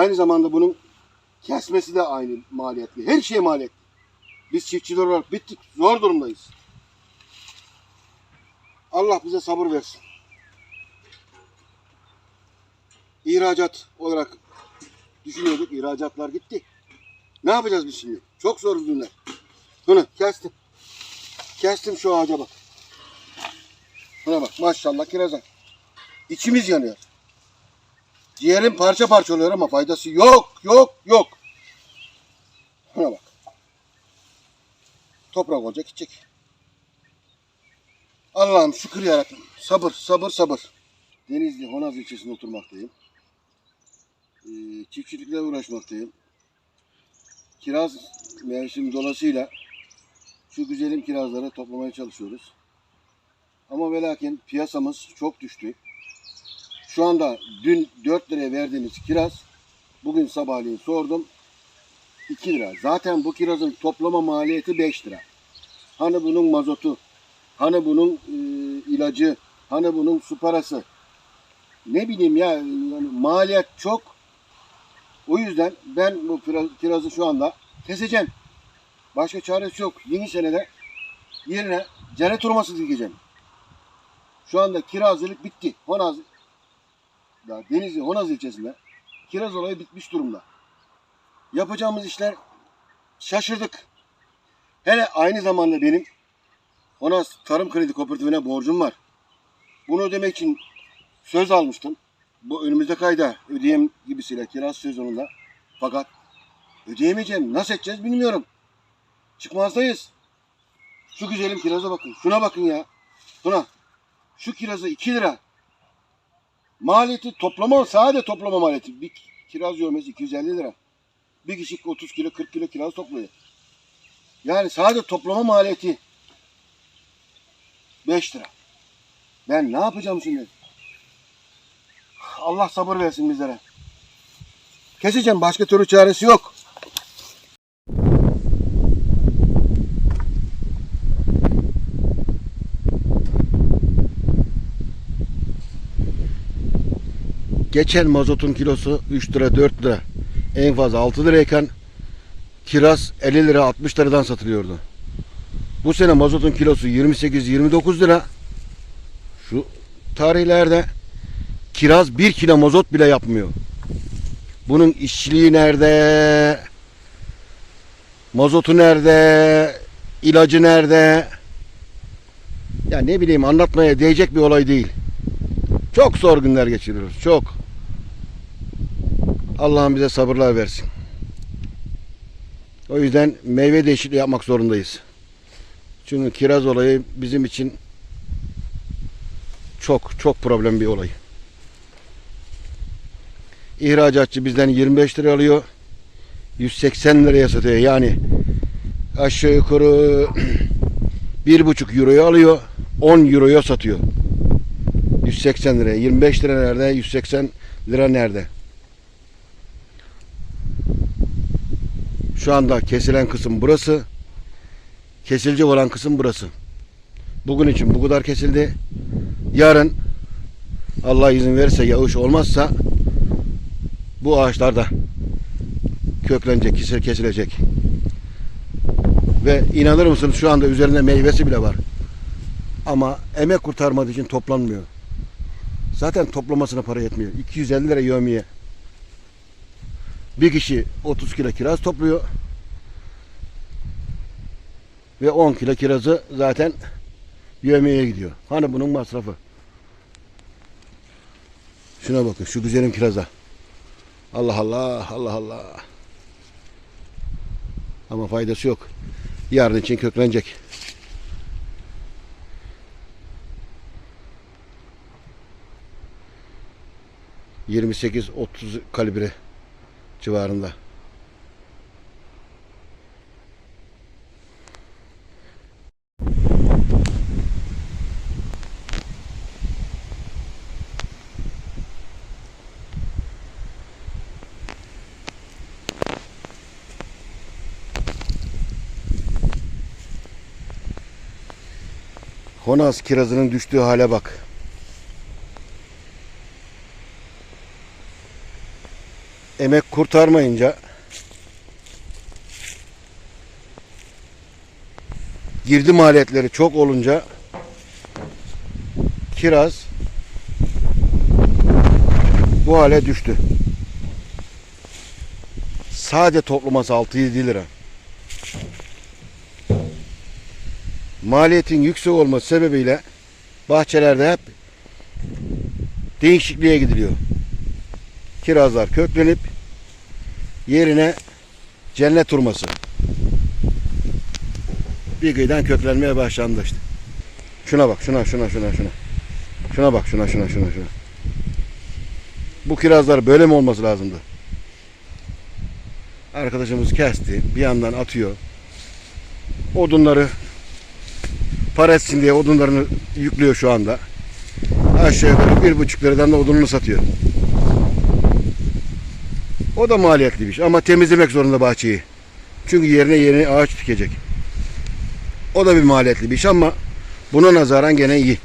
Aynı zamanda bunun kesmesi de aynı maliyetli. Her şey maliyetli. Biz çiftçiler olarak bittik. Zor durumdayız. Allah bize sabır versin. İhracat olarak düşünüyorduk. İhracatlar gitti. Ne yapacağız biz şimdi? Çok zor günler. Bunu kestim. Kestim şu ağaca bak. Buna bak maşallah kirazan. İçimiz yanıyor. Ciğerim parça parça oluyor ama faydası yok, yok, yok. Buna bak. Toprak olacak, gidecek. Allah'ım şükür yarabbim. Sabır, sabır, sabır. Denizli, Honaz ilçesinde oturmaktayım. Ee, çiftçilikle uğraşmaktayım. Kiraz mevsim dolasıyla şu güzelim kirazları toplamaya çalışıyoruz. Ama ve lakin piyasamız çok düştü. Şu anda dün 4 liraya verdiğimiz kiraz bugün sabahleyin sordum 2 lira. Zaten bu kirazın toplama maliyeti 5 lira. Hani bunun mazotu, hani bunun e, ilacı, hani bunun su parası. Ne bileyim ya yani maliyet çok. O yüzden ben bu kiraz- kirazı şu anda keseceğim. Başka çaresi yok. Yeni senede yerine cennet hurması dikeceğim. Şu anda kirazcılık bitti. Honaz, ya Denizli Honaz ilçesinde kiraz olayı bitmiş durumda. Yapacağımız işler şaşırdık. Hele aynı zamanda benim Honaz Tarım Kredi Kooperatifine borcum var. Bunu ödemek için söz almıştım. Bu önümüzdeki ayda ödeyem gibisiyle kiraz sezonunda. Fakat ödeyemeyeceğim. Nasıl edeceğiz bilmiyorum. Çıkmazdayız. Şu güzelim kiraza bakın. Şuna bakın ya. Buna. Şu kirazı 2 lira. Maliyeti toplama, sade toplama maliyeti. Bir kiraz yövmesi 250 lira. Bir kişi 30 kilo 40 kilo kiraz topluyor. Yani sade toplama maliyeti 5 lira. Ben ne yapacağım şimdi? Allah sabır versin bizlere. Keseceğim başka türlü çaresi yok. Geçen mazotun kilosu 3 lira 4 lira en fazla 6 lirayken kiraz 50 lira 60 liradan satılıyordu. Bu sene mazotun kilosu 28-29 lira. Şu tarihlerde kiraz 1 kilo mazot bile yapmıyor. Bunun işçiliği nerede? Mazotu nerede? ilacı nerede? Ya ne bileyim anlatmaya değecek bir olay değil. Çok zor günler geçiriyoruz. Çok. Allah'ım bize sabırlar versin. O yüzden meyve değişikliği yapmak zorundayız. Çünkü kiraz olayı bizim için çok çok problem bir olay. İhracatçı bizden 25 lira alıyor. 180 liraya satıyor. Yani aşağı yukarı bir buçuk euroyu alıyor. 10 euroya satıyor. 180 liraya. 25 lira nerede? 180 lira nerede? Şu anda kesilen kısım burası. Kesilecek olan kısım burası. Bugün için bu kadar kesildi. Yarın Allah izin verirse yağış olmazsa bu ağaçlar da köklenecek, kesil- kesilecek. Ve inanır mısınız şu anda üzerinde meyvesi bile var. Ama emek kurtarmadığı için toplanmıyor. Zaten toplamasına para yetmiyor. 250 lira yövmiye. Bir kişi 30 kilo kiraz topluyor. Ve 10 kilo kirazı zaten yövmiyeye gidiyor. Hani bunun masrafı. Şuna bakın şu güzelim kiraza. Allah Allah Allah Allah. Ama faydası yok. Yarın için köklenecek. ...28-30 kalibre civarında. Honaz kirazının düştüğü hale bak. Emek kurtarmayınca girdi maliyetleri çok olunca kiraz bu hale düştü. Sade toplaması 6-7 lira. Maliyetin yüksek olması sebebiyle bahçelerde hep değişikliğe gidiliyor. Kirazlar köklenip yerine cennet hurması bir kıyıdan köklenmeye başlandı işte. Şuna bak, şuna, şuna, şuna, şuna. Şuna bak, şuna, şuna, şuna, şuna. Bu kirazlar böyle mi olması lazımdı? Arkadaşımız kesti, bir yandan atıyor. Odunları para etsin diye odunlarını yüklüyor şu anda. Aşağı yukarı bir buçuk liradan da odununu satıyor. O da maliyetli bir iş ama temizlemek zorunda bahçeyi. Çünkü yerine yeni ağaç dikecek. O da bir maliyetli bir iş ama buna nazaran gene iyi.